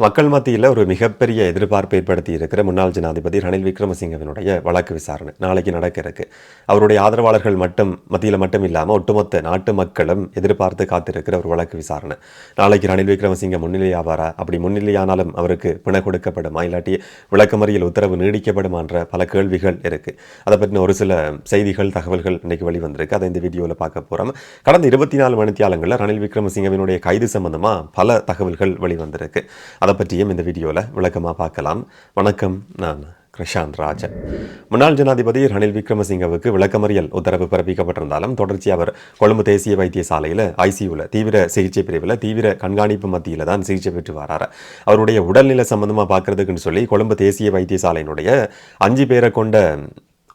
மக்கள் மத்தியில் ஒரு மிகப்பெரிய எதிர்பார்ப்பு ஏற்படுத்தி இருக்கிற முன்னாள் ஜனாதிபதி ரணில் விக்ரமசிங்கவினுடைய வழக்கு விசாரணை நாளைக்கு நடக்க இருக்கு அவருடைய ஆதரவாளர்கள் மட்டும் மத்தியில் மட்டும் இல்லாமல் ஒட்டுமொத்த நாட்டு மக்களும் எதிர்பார்த்து காத்திருக்கிற ஒரு வழக்கு விசாரணை. நாளைக்கு ரணில் விக்ரமசிங்க முன்னிலையாவாரா அப்படி முன்னிலையானாலும் அவருக்கு பிணை கொடுக்கப்படுமா? இல்லாட்டி விளக்கமறியல் உத்தரவு நீடிக்கப்படுமான்ற பல கேள்விகள் இருக்கு. அதை பற்றின ஒரு சில செய்திகள் தகவல்கள் இன்னைக்கு வெளிவந்திருக்கு. அதை இந்த வீடியோவில் பார்க்க போகிறோம் கடந்த இருபத்தி நாலு மணித்தியாலங்களில் ரணில் விக்ரமசிங்கவினுடைய கைது சம்பந்தமாக பல தகவல்கள் வெளிவந்திருக்கு. அதை பற்றியும் இந்த வீடியோவில் விளக்கமாக பார்க்கலாம். வணக்கம் நான் கிருஷாந்த் ராஜன். முன்னாள் ஜனாதிபதி ரணில் விக்ரமசிங்கவுக்கு விளக்கமறியல் உத்தரவு பிறப்பிக்கப்பட்டிருந்தாலும் தொடர்ச்சி அவர் கொழும்பு தேசிய வைத்தியசாலையில் ஐசியூவில் தீவிர சிகிச்சை பிரிவில் தீவிர கண்காணிப்பு மத்தியில் தான் சிகிச்சை பெற்று வரார். அவருடைய உடல்நிலை சம்பந்தமாக பார்க்கறதுக்குன்னு சொல்லி கொழும்பு தேசிய வைத்தியசாலையினுடைய அஞ்சு பேரை கொண்ட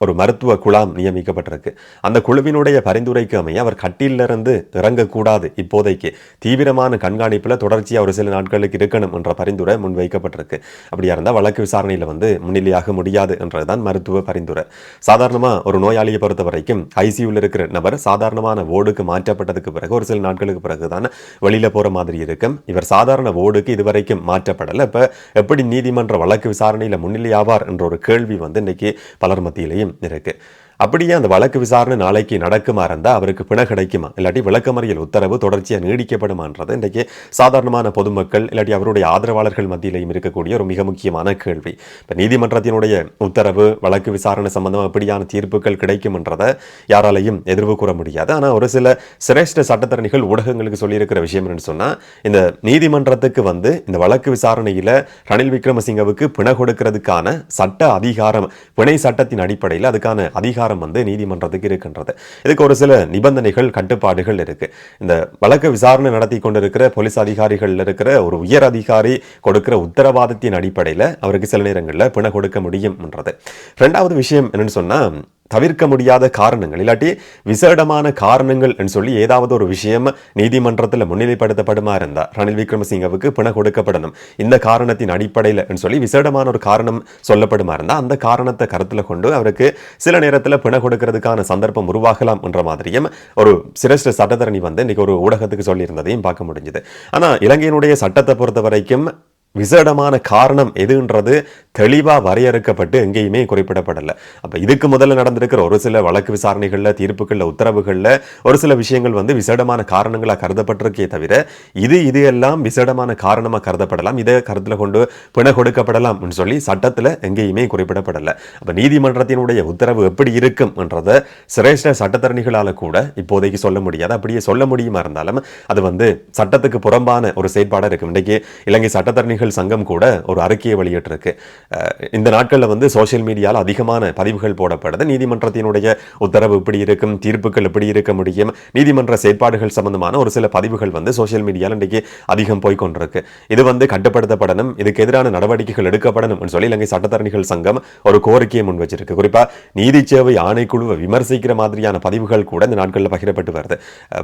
ஒரு மருத்துவ குழாம் நியமிக்கப்பட்டிருக்கு. அந்த குழுவினுடைய பரிந்துரைக்கு அமைய அவர் கட்டிலிருந்து இறங்கக்கூடாது. இப்போதைக்கு தீவிரமான கண்காணிப்பில் தொடர்ச்சியாக ஒரு சில நாட்களுக்கு இருக்கணும் என்ற பரிந்துரை முன்வைக்கப்பட்டிருக்கு. அப்படியா இருந்தால் வழக்கு விசாரணையில் வந்து முன்னிலையாக முடியாது என்றதுதான் மருத்துவ பரிந்துரை. சாதாரணமாக ஒரு நோயாளியை பொறுத்த வரைக்கும் ஐசியூவில் இருக்கிற நபர் சாதாரணமான ஓடுக்கு மாற்றப்பட்டதுக்கு பிறகு ஒரு சில நாட்களுக்கு பிறகு தான் வெளியில் போகிற மாதிரி இருக்கும். இவர் சாதாரண ஓடுக்கு இதுவரைக்கும் மாற்றப்படலை. இப்போ எப்படி நீதிமன்ற வழக்கு விசாரணையில் முன்னிலையாவார் என்ற ஒரு கேள்வி வந்து இன்னைக்கு பலர் மத்தியிலையும் இருக்கு அப்படியே அந்த வழக்கு விசாரணை நாளைக்கு நடக்குமா இருந்தால் அவருக்கு பிணை கிடைக்குமா? இல்லாட்டி விளக்கமறியல் உத்தரவு தொடர்ச்சியாக நீடிக்கப்படுமான்றது இன்றைக்கு சாதாரணமான பொதுமக்கள் இல்லாட்டி அவருடைய ஆதரவாளர்கள் மத்தியிலையும் இருக்கக்கூடிய ஒரு மிக முக்கியமான கேள்வி. இப்போ நீதிமன்றத்தினுடைய உத்தரவு வழக்கு விசாரணை சம்பந்தமாக எப்படியான தீர்ப்புகள் கிடைக்கும்ன்றதை யாராலையும் எதிர்வு கூற முடியாது. ஆனால் ஒரு சில சிரேஷ்ட சட்டத்தரணிகள் ஊடகங்களுக்கு சொல்லியிருக்கிற விஷயம் என்னன்னு சொன்னால் இந்த நீதிமன்றத்துக்கு வந்து இந்த வழக்கு விசாரணையில் ரணில் விக்ரமசிங்கவுக்கு பிணை கொடுக்கிறதுக்கான சட்ட அதிகாரம் பிணை சட்டத்தின் அடிப்படையில் அதுக்கான அதிகாரம் அதிகாரம் வந்து நீதிமன்றத்துக்கு இருக்கின்றது. இதுக்கு ஒரு சில நிபந்தனைகள் கட்டுப்பாடுகள் இருக்கு. இந்த வழக்கு விசாரணை நடத்தி கொண்டிருக்கிற போலீஸ் அதிகாரிகள் இருக்கிற ஒரு உயர் அதிகாரி கொடுக்கிற உத்தரவாதத்தின் அடிப்படையில் அவருக்கு சில நேரங்களில் பிணை கொடுக்க முடியும்ன்றது. ரெண்டாவது விஷயம் என்னன்னு சொன்னா தவிர்க்க முடியாத காரணங்கள். இல்லாட்டி விசேடமான காரணங்கள் சொல்லி ஏதாவது ஒரு விஷயம் நீதிமன்றத்தில் முன்னிலைப்படுத்தப்படுமா இருந்தா ரணில் விக்ரமசிங்கவுக்கு பிணை கொடுக்கப்படணும். இந்த காரணத்தின் அடிப்படையில் சொல்லி விசேடமான ஒரு காரணம் சொல்லப்படுமா இருந்தா அந்த காரணத்தை கருத்தில் கொண்டு அவருக்கு சில நேரத்தில் பிணை கொடுக்கறதுக்கான சந்தர்ப்பம் உருவாகலாம் என்ற மாதிரியும் ஒரு சிரேஷ்ட சட்டத்தரணி வந்து இன்னைக்கு ஒரு ஊடகத்துக்கு சொல்லியிருந்ததையும் பார்க்க முடிஞ்சது. ஆனால் இலங்கையினுடைய சட்டத்தை பொறுத்த வரைக்கும் விசேடமான காரணம் எதுன்றது தெளிவாக வரையறுக்கப்பட்டு எங்கேயுமே குறிப்பிடப்படலை. அப்போ இதுக்கு முதல்ல நடந்திருக்கிற ஒரு சில வழக்கு விசாரணைகளில் தீர்ப்புகளில் உத்தரவுகளில் ஒரு சில விஷயங்கள் வந்து விசேடமான காரணங்களாக கருதப்பட்டிருக்கே தவிர இது இது எல்லாம் விசேடமான காரணமாக கருதப்படலாம் இதை கருத்தில் கொண்டு பிணை கொடுக்கப்படலாம்னு சொல்லி சட்டத்தில் எங்கேயுமே குறிப்பிடப்படலை. அப்போ நீதிமன்றத்தினுடைய உத்தரவு எப்படி இருக்கும் என்றதை சிரேஷ்ட சட்டத்தரணிகளால் கூட இப்போதைக்கு சொல்ல முடியாது. அப்படியே சொல்ல முடியுமா இருந்தாலும் அது வந்து சட்டத்துக்கு புறம்பான ஒரு செயற்பாடாக இருக்கும். இன்றைக்கு இலங்கை சட்டத்தரணிகள் விஞ்ஞானிகள் சங்கம் கூட ஒரு அறிக்கையை வெளியிட்டிருக்கு. இந்த நாட்களில் வந்து சோசியல் மீடியாவில் அதிகமான பதிவுகள் போடப்படுது. நீதிமன்றத்தினுடைய உத்தரவு இப்படி இருக்கும் தீர்ப்புகள் எப்படி இருக்க முடியும் நீதிமன்ற செயற்பாடுகள் சம்பந்தமான ஒரு சில பதிவுகள் வந்து சோசியல் மீடியாவில் இன்றைக்கு அதிகம் போய்கொண்டிருக்கு இது வந்து கட்டுப்படுத்தப்படணும் இதுக்கு எதிரான நடவடிக்கைகள் எடுக்கப்படணும் சொல்லி இலங்கை சட்டத்தரணிகள் சங்கம் ஒரு கோரிக்கையை முன் வச்சிருக்கு. குறிப்பாக நீதி சேவை ஆணைக்குழுவை விமர்சிக்கிற மாதிரியான பதிவுகள் கூட இந்த நாட்களில் பகிரப்பட்டு வருது.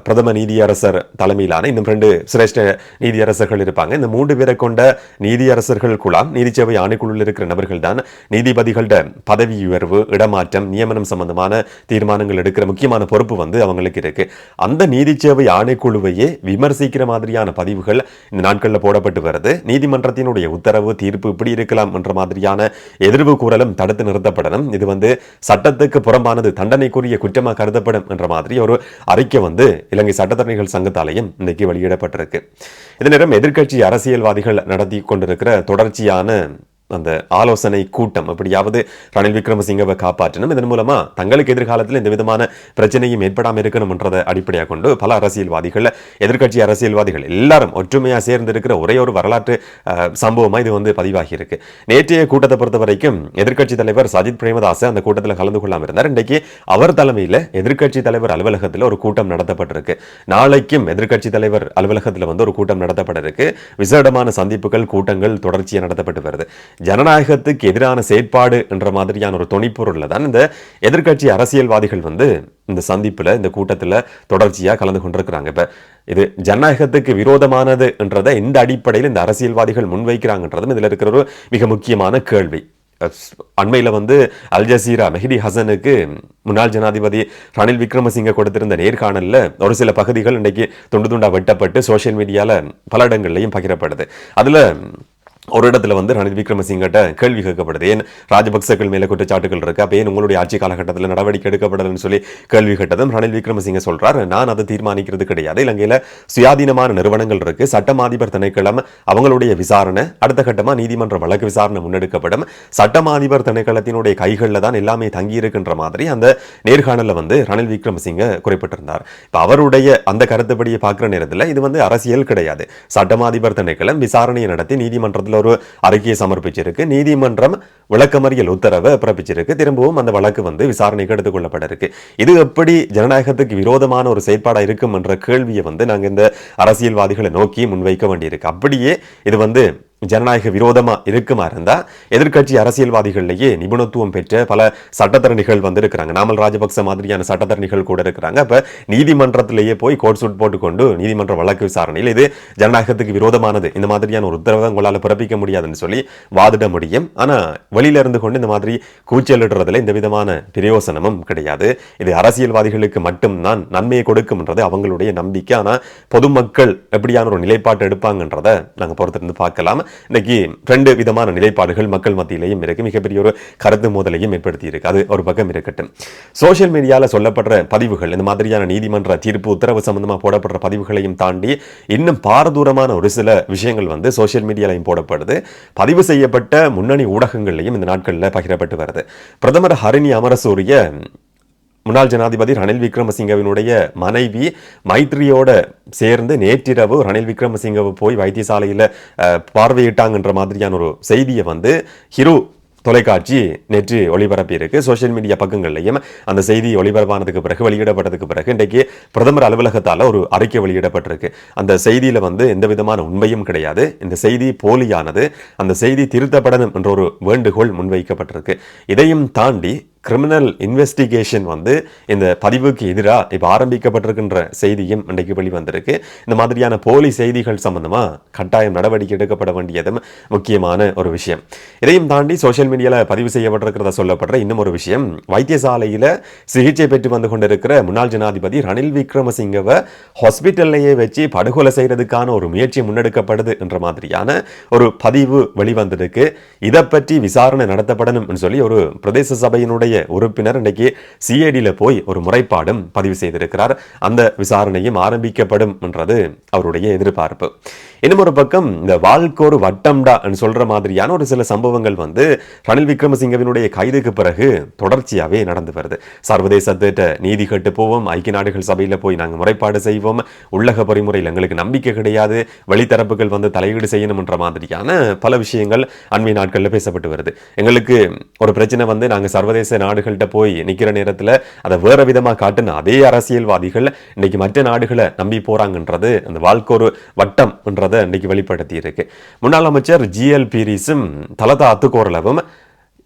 பிரதம நீதியரசர் தலைமையிலான இன்னும் ரெண்டு சிரேஷ்ட நீதியரசர்கள் இருப்பாங்க. இந்த மூன்று பேரை கொண்ட நீதியரசர்கள் குழாம் நீதிச்சேவை ஆணைக்குழுவில் இருக்கிற நபர்கள் தான் நீதிபதிகளோட பதவி உயர்வு இடமாற்றம் நியமனம் சம்பந்தமான தீர்மானங்கள் எடுக்கிற முக்கியமான பொறுப்பு வந்து அவங்களுக்கு இருக்கு. அந்த நீதிச்சேவை ஆணைக்குழுவையே விமர்சிக்கிற மாதிரியான பதிவுகள் இந்த நாட்களில் போடப்பட்டு வருது. நீதிமன்றத்தினுடைய உத்தரவு தீர்ப்பு இப்படி இருக்கலாம் என்ற மாதிரியான எதிர்வு கூறலும் தடுத்து நிறுத்தப்படணும். இது வந்து சட்டத்துக்கு புறம்பானது தண்டனைக்குரிய குற்றமாக கருதப்படும் என்ற மாதிரி ஒரு அறிக்கை வந்து இலங்கை சட்டத்தரணிகள் சங்கத்தாலையும் இன்னைக்கு வெளியிடப்பட்டிருக்கு. இதே நேரம் எதிர்கட்சி அரசியல்வாதிகள் நடத்திய கொண்டிருக்கிற தொடர்ச்சியான அந்த ஆலோசனை கூட்டம் அப்படியாவது ரணில் விக்ரமசிங்கவை காப்பாற்றணும். இதன் மூலமா தங்களுக்கு எதிர்காலத்தில் எந்த விதமான பிரச்சனையும் ஏற்படாமல் இருக்கணும்ன்றதை அடிப்படையாக கொண்டு பல அரசியல்வாதிகள் எதிர்கட்சி அரசியல்வாதிகள் எல்லாரும் ஒற்றுமையாக சேர்ந்து இருக்கிற ஒரே ஒரு வரலாற்று சம்பவமாக இது வந்து பதிவாகி இருக்கு நேற்றைய கூட்டத்தை பொறுத்த வரைக்கும் எதிர்கட்சி தலைவர் சஜித் பிரேமதாஸ் அந்த கூட்டத்தில் கலந்து கொள்ளாமல் இருந்தார். இன்றைக்கு அவர் தலைமையில் எதிர்கட்சி தலைவர் அலுவலகத்தில் ஒரு கூட்டம் நடத்தப்பட்டிருக்கு. நாளைக்கும் எதிர்கட்சி தலைவர் அலுவலகத்தில் வந்து ஒரு கூட்டம் நடத்தப்பட இருக்கு விசேடமான சந்திப்புகள் கூட்டங்கள் தொடர்ச்சியாக நடத்தப்பட்டு வருது. ஜனநாயகத்துக்கு எதிரான செயற்பாடு என்ற மாதிரியான ஒரு துணிப்பொருளில் தான் இந்த எதிர்கட்சி அரசியல்வாதிகள் வந்து இந்த சந்திப்பில் இந்த கூட்டத்தில் தொடர்ச்சியாக கலந்து கொண்டிருக்கிறாங்க. இப்போ இது ஜனநாயகத்துக்கு விரோதமானது என்றதை இந்த அடிப்படையில் இந்த அரசியல்வாதிகள் முன்வைக்கிறாங்கன்றதும் இதில் இருக்கிற ஒரு மிக முக்கியமான கேள்வி. அண்மையில் வந்து அல் ஜசீரா மெஹதி ஹசனுக்கு முன்னாள் ஜனாதிபதி ரணில் விக்ரமசிங்க கொடுத்திருந்த நேர்காணலில் ஒரு சில பகுதிகள் இன்றைக்கு துண்டு துண்டாக வெட்டப்பட்டு சோஷியல் மீடியாவில் பல இடங்கள்லையும் பகிரப்படுது. அதில் ஒரு இடத்துல வந்து ரணில் விக்ரமசிங்கிட்ட கேள்வி கேட்கப்படுது. ஏன் ராஜபக்சர்கள் மேலே குற்றச்சாட்டுகள் இருக்கு? அப்போ ஏன் உங்களுடைய ஆட்சி காலகட்டத்தில் நடவடிக்கை எடுக்கப்படலன்னு சொல்லி கேள்வி கேட்டதும் ரணில் விக்ரமசிங்க சொல்றார். நான் அதை தீர்மானிக்கிறது கிடையாது. இலங்கையில் சுயாதீனமான நிறுவனங்கள் இருக்கு. சட்டமாதிபர் திணைக்களம் அவங்களுடைய விசாரணை அடுத்த கட்டமா நீதிமன்ற வழக்கு விசாரணை முன்னெடுக்கப்படும். சட்டமாதிபர் திணைக்களத்தினுடைய கைகளில் தான் எல்லாமே தங்கி இருக்கின்ற மாதிரி அந்த நேர்காணலில் வந்து ரணில் விக்ரமசிங்க குறிப்பிட்டிருந்தார். இப்போ அவருடைய அந்த கருத்துப்படியை பார்க்குற நேரத்தில் இது வந்து அரசியல் கிடையாது. சட்டமாதிபர் திணைக்களம் விசாரணையை நடத்தி நீதிமன்றத்தில் ஒரு அறிக்கையை சமர்ப்பிச்சிருக்கு. நீதிமன்றம் விளக்கமறியல் உத்தரவை பிறப்பிச்சிருக்கு. திரும்பவும் அந்த வழக்கு வந்து விசாரணைக்கு எடுத்துக்கொள்ளப்பட இருக்கு இது எப்படி ஜனநாயகத்துக்கு விரோதமான ஒரு செயற்பாடா இருக்கும் என்ற கேள்வியை வந்து நாங்க இந்த அரசியல்வாதிகளை நோக்கி முன்வைக்க வேண்டியிருக்கு. அப்படியே இது வந்து ஜனநாயக விரோதமாக இருக்குமா இருந்தால் எதிர்க்கட்சி அரசியல்வாதிகள்லேயே நிபுணத்துவம் பெற்ற பல சட்டத்தரணிகள் வந்திருக்கிறாங்க. நாமல் ராஜபக்ச மாதிரியான சட்டத்தரணிகள் கூட இருக்கிறாங்க. அப்போ நீதிமன்றத்திலேயே போய் கோர்ட் சூட் போட்டுக்கொண்டு நீதிமன்ற வழக்கு விசாரணையில் இது ஜனநாயகத்துக்கு விரோதமானது. இந்த மாதிரியான ஒரு உத்தரவை உங்களால் பிறப்பிக்க முடியாதுன்னு சொல்லி வாதிட முடியும். ஆனால் வெளியில இருந்து கொண்டு இந்த மாதிரி கூச்சலிடுறதுல இந்த விதமான பிரயோசனமும் கிடையாது. இது அரசியல்வாதிகளுக்கு மட்டும்தான் நன்மையை கொடுக்கும்ன்றது அவங்களுடைய நம்பிக்கை. ஆனால் பொதுமக்கள் எப்படியான ஒரு நிலைப்பாட்டு எடுப்பாங்கன்றதை நாங்கள் பொறுத்திருந்து பார்க்கலாம். இன்னைக்கு ரெண்டு விதமான நிலைப்பாடுகள் மக்கள் மத்தியிலையும் இருக்கு. மிகப்பெரிய ஒரு கருத்து மோதலையும் ஏற்படுத்தி இருக்கு. அது ஒரு பக்கம் இருக்கட்டும். சோஷியல் மீடியால சொல்லப்படுற பதிவுகள் இந்த மாதிரியான நீதிமன்ற தீர்ப்பு உத்தரவு சம்பந்தமாக போடப்படுற பதிவுகளையும் தாண்டி இன்னும் பாரதூரமான ஒரு சில விஷயங்கள் வந்து சோஷியல் மீடியாலையும் போடப்படுது. பதிவு செய்யப்பட்ட முன்னணி ஊடகங்கள்லையும் இந்த நாட்களில் பகிரப்பட்டு வருது. பிரதமர் ஹரிணி அமரசூரிய முன்னாள் ஜனாதிபதி ரணில் விக்ரமசிங்கவினுடைய மனைவி மைத்ரியோட சேர்ந்து நேற்றிரவு ரணில் விக்ரமசிங்கவை போய் வைத்தியசாலையில் பார்வையிட்டாங்கன்ற மாதிரியான ஒரு செய்தியை வந்து ஹிரு தொலைக்காட்சி நேற்று ஒளிபரப்பி இருக்கு. சோஷியல் மீடியா பக்கங்கள்லையும் அந்த செய்தி ஒளிபரப்பானதுக்கு பிறகு வெளியிடப்பட்டதுக்கு பிறகு இன்றைக்கு பிரதமர் அலுவலகத்தால் ஒரு அறிக்கை வெளியிடப்பட்டிருக்கு. அந்த செய்தியில் வந்து எந்த விதமான உண்மையும் கிடையாது. இந்த செய்தி போலியானது. அந்த செய்தி திருத்தப்படணும் என்ற ஒரு வேண்டுகோள் முன்வைக்கப்பட்டிருக்கு. இதையும் தாண்டி கிரிமினல் இன்வெஸ்டிகேஷன் வந்து இந்த பதிவுக்கு எதிராக இப்போ ஆரம்பிக்கப்பட்டிருக்கின்ற செய்தியும் இன்றைக்கு வெளிவந்திருக்கு. இந்த மாதிரியான போலி செய்திகள் சம்பந்தமாக கட்டாயம் நடவடிக்கை எடுக்கப்பட வேண்டியதும் முக்கியமான ஒரு விஷயம். இதையும் தாண்டி சோஷியல் மீடியாவில் பதிவு செய்யப்பட்டிருக்கிறதா சொல்லப்படுற இன்னும் ஒரு விஷயம். வைத்தியசாலையில் சிகிச்சை பெற்று வந்து கொண்டிருக்கிற முன்னாள் ஜனாதிபதி ரணில் விக்ரமசிங்கவை ஹாஸ்பிட்டல்லையே வச்சு படுகொலை செய்கிறதுக்கான ஒரு முயற்சி முன்னெடுக்கப்படுது என்ற மாதிரியான ஒரு பதிவு வெளிவந்திருக்கு. இதை பற்றி விசாரணை நடத்தப்படணும் சொல்லி ஒரு பிரதேச சபையினுடைய உறுப்பினர் இன்றைக்கு சிஐடியில் போய் ஒரு முறைப்பாடும் பதிவு செய்திருக்கிறார். அந்த விசாரணையும் ஆரம்பிக்கப்படும் என்றது அவருடைய எதிர்பார்ப்பு. இன்னும் ஒரு பக்கம் இந்த வாழ்க்கோரு வட்டம்டா சொல்ற மாதிரியான ஒரு சில சம்பவங்கள் வந்து ரணில் விக்ரமசிங்கவினுடைய கைதுக்கு பிறகு தொடர்ச்சியாவே நடந்து வருது. சர்வதேச நீதி கட்டு போவோம் ஐக்கிய நாடுகள் சபையில போய் நாங்கள் முறைப்பாடு செய்வோம் உள்ளக பொறிமுறையில் எங்களுக்கு நம்பிக்கை கிடையாது வெளித்தரப்புகள் வந்து தலையீடு செய்யணும்ன்ற மாதிரியான பல விஷயங்கள் அண்மை நாட்களில் பேசப்பட்டு வருது. எங்களுக்கு ஒரு பிரச்சனை வந்து நாங்கள் சர்வதேச நாடுகள்கிட்ட போய் நிற்கிற நேரத்தில் அதை வேற விதமாக காட்டுன அதே அரசியல்வாதிகள் இன்னைக்கு மற்ற நாடுகளை நம்பி போறாங்கன்றது அந்த வாழ்க்கொரு வட்டம் என்றதை இன்னைக்கு வெளிப்படுத்தி இருக்கு முன்னாள் அமைச்சர் ஜிஎல் பீரிஸும் தலதா அத்துக்கோரளவும்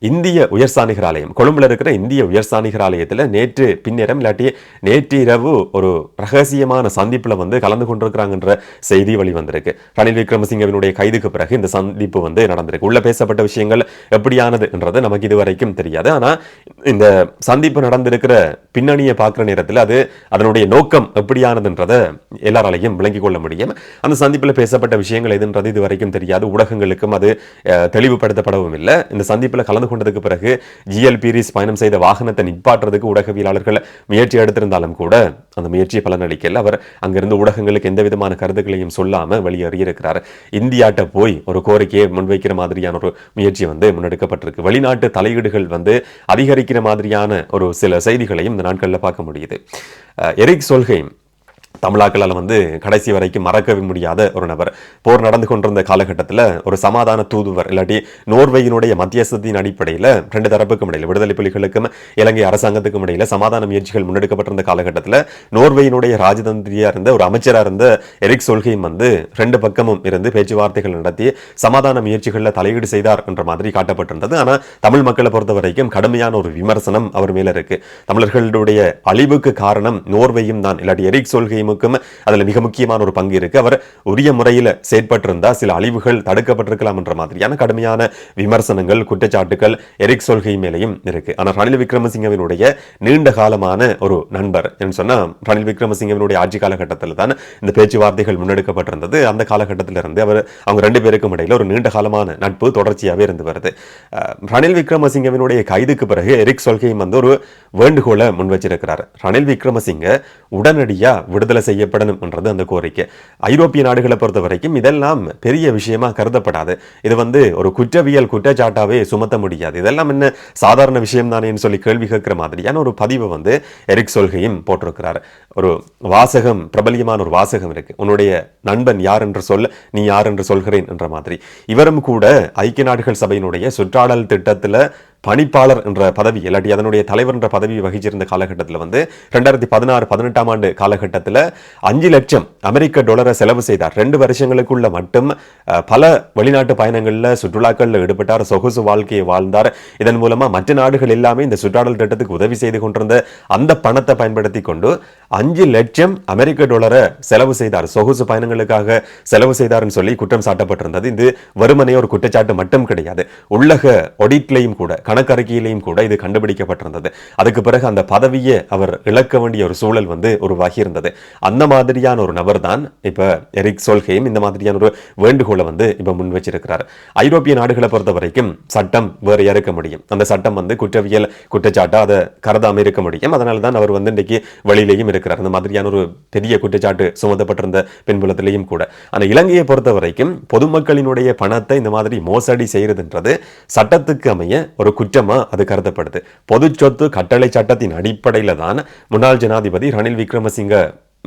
இந்திய உயர்ஸ்தானிகர் ஆலயம் கொழும்புல இருக்கிற இந்திய உயர்ஸ்தானிகர் ஆலயத்தில் நேற்று பின்னேரம் இல்லாட்டி நேற்று இரவு ஒரு ரகசியமான சந்திப்புல வந்து கலந்து கொண்டிருக்கிறாங்கன்ற செய்தி வெளிவந்திருக்கு. ரணில் விக்ரமசிங்கவினுடைய கைதுக்கு பிறகு இந்த சந்திப்பு வந்து நடந்திருக்கு. உள்ள பேசப்பட்ட விஷயங்கள் எப்படியானதுன்றது நமக்கு இதுவரைக்கும் தெரியாது. ஆனா இந்த சந்திப்பு நடந்திருக்கிற பின்னணியை பார்க்குற நேரத்தில் அது அதனுடைய நோக்கம் எப்படியானதுன்றதை எல்லாராலையும் விளங்கிக் கொள்ள முடியும். அந்த சந்திப்பில் பேசப்பட்ட விஷயங்கள் எதுன்றது இதுவரைக்கும் தெரியாது. ஊடகங்களுக்கும் அது அஹ், தெளிவுபடுத்தப்படவும் இல்லை. இந்த சந்திப்பில் கலந்து கொண்டதுக்கு பிறகு ஜிஎல் பீரிஸ் பயணம் செய்த வாகனத்தை நிப்பாட்டுறதுக்கு ஊடகவியலாளர்கள் முயற்சி எடுத்திருந்தாலும் கூட அந்த முயற்சியை பலனளிக்கல. அவர் அங்கிருந்து ஊடகங்களுக்கு எந்த விதமான கருத்துக்களையும் சொல்லாமல் வெளியேறியிருக்கிறார். இந்தியாட்ட போய் ஒரு கோரிக்கையை முன்வைக்கிற மாதிரியான ஒரு முயற்சி வந்து முன்னெடுக்கப்பட்டிருக்கு. வெளிநாட்டு தலையீடுகள் வந்து அதிகரிக்கிற மாதிரியான ஒரு சில செய்திகளையும் இந்த நாட்களில் பார்க்க முடியுது. எரிக் சொல்ஹெய்ம் தமிழாக்களால் வந்து கடைசி வரைக்கும் மறக்கவே முடியாத ஒரு நபர். போர் நடந்து கொண்டிருந்த காலகட்டத்தில் ஒரு சமாதான தூதுவர் இல்லாட்டி நோர்வேயினுடைய மத்தியஸ்தத்தின் அடிப்படையில் ரெண்டு தரப்புக்கும் இடையில் விடுதலை புலிகளுக்கும் இலங்கை அரசாங்கத்துக்கும் இடையில் சமாதான முயற்சிகள் முன்னெடுக்கப்பட்டிருந்த காலகட்டத்தில் நோர்வேயினுடைய ராஜதந்திரியாக இருந்த ஒரு அமைச்சராக இருந்த எரிக் சொல்கையும் வந்து ரெண்டு பக்கமும் இருந்து பேச்சுவார்த்தைகள் நடத்தி சமாதான முயற்சிகளில் தலையீடு செய்தார் என்ற மாதிரி காட்டப்பட்டிருந்தது. ஆனால் தமிழ் மக்களை பொறுத்த வரைக்கும் கடுமையான ஒரு விமர்சனம் அவர் மேலே இருக்கு. தமிழர்களுடைய அழிவுக்கு காரணம் நோர்வேயும் தான் இல்லாட்டி எரிக் சொல்கையும் விக்ரமசிங்கமுக்கும் அதில் மிக முக்கியமான ஒரு பங்கு இருக்குது அவர் உரிய முறையில் செயற்பட்டிருந்தால் சில அழிவுகள் தடுக்கப்பட்டிருக்கலாம் என்ற மாதிரியான கடுமையான விமர்சனங்கள் குற்றச்சாட்டுகள் எரிக் சொல்கை மேலேயும் இருக்குது ஆனால் ரணில் விக்ரமசிங்கவினுடைய நீண்ட காலமான ஒரு நண்பர் என்று சொன்னால் ரணில் விக்ரமசிங்கவினுடைய ஆட்சி காலகட்டத்தில் தான் இந்த பேச்சுவார்த்தைகள் முன்னெடுக்கப்பட்டிருந்தது. அந்த காலகட்டத்திலிருந்து அவர் அவங்க ரெண்டு பேருக்கும் இடையில் ஒரு நீண்ட காலமான நட்பு தொடர்ச்சியாகவே இருந்து வருது. ரணில் விக்ரமசிங்கவினுடைய கைதுக்கு பிறகு எரிக் சொல்கையும் வந்து ஒரு வேண்டுகோளை முன் வச்சிருக்கிறார் ரணில் விக்ரமசிங்க உடனடியாக விடுதலை செய்யப்படணும் என்றது அந்த கோரிக்கை. ஐரோப்பிய நாடுகளை பொறுத்த வரைக்கும் இதெல்லாம் பெரிய விஷயமா கருதப்படாது. இது வந்து ஒரு குற்றவியல் குற்றச்சாட்டாவே சுமத்த முடியாது. இதெல்லாம் என்ன சாதாரண விஷயம் தானேன்னு சொல்லி கேள்வி கேட்கிற மாதிரியான ஒரு பதிவை வந்து எரிக் சொல்கையும் போட்டிருக்கிறார். ஒரு வாசகம் பிரபலியமான ஒரு வாசகம் இருக்கு. உன்னுடைய நண்பன் யார் என்று சொல்ல நீ யார் என்று சொல்கிறேன் என்ற மாதிரி. இவரும் கூட ஐக்கிய நாடுகள் சபையினுடைய சுற்றாடல் திட்டத்தில் பணிப்பாளர் என்ற பதவி இல்லாட்டி அதனுடைய தலைவர் என்ற பதவி வகிச்சிருந்த காலகட்டத்தில் வந்து ரெண்டாயிரத்தி பதினாறு பதினெட்டாம் ஆண்டு காலகட்டத்தில் அஞ்சு லட்சம் அமெரிக்க டாலரை செலவு செய்தார். ரெண்டு வருஷங்களுக்குள்ள மட்டும் பல வெளிநாட்டு பயணங்களில் சுற்றுலாக்களில் ஈடுபட்டார் சொகுசு வாழ்க்கையை வாழ்ந்தார். இதன் மூலமாக மற்ற நாடுகள் எல்லாமே இந்த சுற்றாடல் திட்டத்துக்கு உதவி செய்து கொண்டிருந்த அந்த பணத்தை பயன்படுத்தி கொண்டு அஞ்சு லட்சம் அமெரிக்க டாலரை செலவு செய்தார். சொகுசு பயணங்களுக்காக செலவு செய்தார்னு சொல்லி குற்றம் சாட்டப்பட்டிருந்தது. இது வெறுமனே ஒரு குற்றச்சாட்டு மட்டும் கிடையாது. உள்ளக ஒடிட்லையும் கூட கணக்கறிக்கையிலையும் கூட இது கண்டுபிடிக்கப்பட்டிருந்தது. அதுக்கு பிறகு அந்த பதவியை அவர் இழக்க வேண்டிய ஒரு சூழல் வந்து உருவாகி இருந்தது அந்த மாதிரியான ஒரு நபர் தான் இப்போ எரிக் சோல்ஹேம் இந்த மாதிரியான ஒரு வேண்டுகோளை வந்து இப்போ முன் வச்சிருக்கிறார். ஐரோப்பிய நாடுகளை பொறுத்த வரைக்கும் சட்டம் வேறு இருக்க முடியும். அந்த சட்டம் வந்து குற்றவியல் குற்றச்சாட்டா அதை கருதாமல் இருக்க முடியும். அதனால தான் அவர் வந்து இன்றைக்கு வெளியிலையும் இருக்கிறார். அந்த மாதிரியான ஒரு பெரிய குற்றச்சாட்டு சுமத்தப்பட்டிருந்த பின்புலத்திலையும் கூட. ஆனால் இலங்கையை பொறுத்த வரைக்கும் பொதுமக்களினுடைய பணத்தை இந்த மாதிரி மோசடி செய்கிறதுன்றது சட்டத்துக்கு அமைய ஒரு குற்றமா அது கருதப்படுது. பொது சொத்து கட்டளை சட்டத்தின் அடிப்படையில் தான் முன்னாள் ஜனாதிபதி ரணில் விக்ரமசிங்க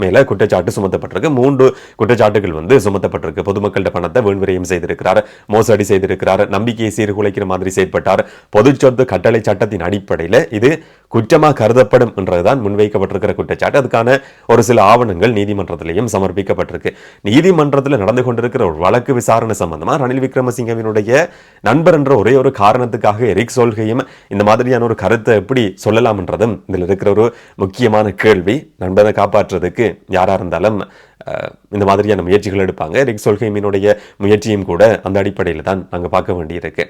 மேலே குற்றச்சாட்டு சுமத்தப்பட்டிருக்கு. மூன்று குற்றச்சாட்டுகள் வந்து சுமத்தப்பட்டிருக்கு. பொதுமக்கள்கிட்ட பணத்தை வீண்விரயம் செய்திருக்கிறார். மோசடி செய்திருக்கிறார். நம்பிக்கையை சீர்குலைக்கிற மாதிரி செயற்பட்டார். பொது சொத்து கட்டளை சட்டத்தின் அடிப்படையில் இது குற்றமாக கருதப்படும் என்றதுதான் முன்வைக்கப்பட்டிருக்கிற குற்றச்சாட்டு. அதுக்கான ஒரு சில ஆவணங்கள் நீதிமன்றத்திலையும் சமர்ப்பிக்கப்பட்டிருக்கு. நீதிமன்றத்தில் நடந்து கொண்டிருக்கிற ஒரு வழக்கு விசாரணை சம்பந்தமாக ரணில் விக்ரமசிங்கவினுடைய நண்பர் என்ற ஒரே ஒரு காரணத்துக்காக எரிக் சொல்கையும் இந்த மாதிரியான ஒரு கருத்தை எப்படி சொல்லலாம் என்றதும் இதில் இருக்கிற ஒரு முக்கியமான கேள்வி. நண்பனை காப்பாற்றுறதுக்கு யாரா இருந்தாலும் இந்த மாதிரியான முயற்சிகள் எடுப்பாங்க. ரிக் சொல்கைமினுடைய முயற்சியும் கூட அந்த அடிப்படையில் தான் நாங்கள் பார்க்க வேண்டியிருக்கு.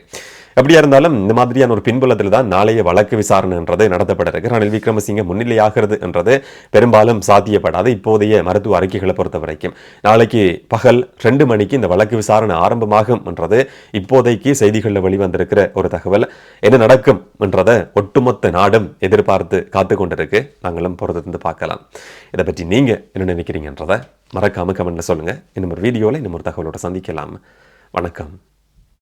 எப்படியா இருந்தாலும் இந்த மாதிரியான ஒரு பின்புலத்தில் தான் நாளைய வழக்கு விசாரணைன்றது நடத்தப்பட இருக்கு ரணில் விக்ரமசிங்க முன்னிலையாகிறது என்றது பெரும்பாலும் சாத்தியப்படாது. இப்போதைய மருத்துவ அறிக்கைகளை பொறுத்த வரைக்கும் நாளைக்கு பகல் ரெண்டு மணிக்கு இந்த வழக்கு விசாரணை ஆரம்பமாகும் என்றது இப்போதைக்கு செய்திகளில் வெளிவந்திருக்கிற ஒரு தகவல். என்ன நடக்கும் என்றதை ஒட்டுமொத்த நாடும் எதிர்பார்த்து காத்து கொண்டிருக்கு. நாங்களும் பொறுத்திருந்து பார்க்கலாம். இதை பற்றி நீங்க என்ன நினைக்கிறீங்கன்றதை மறக்காம கமெண்ட்ல சொல்லுங்க. இன்னும் ஒரு வீடியோவில் இன்னும் ஒரு தகவலோட சந்திக்கலாம். வணக்கம்.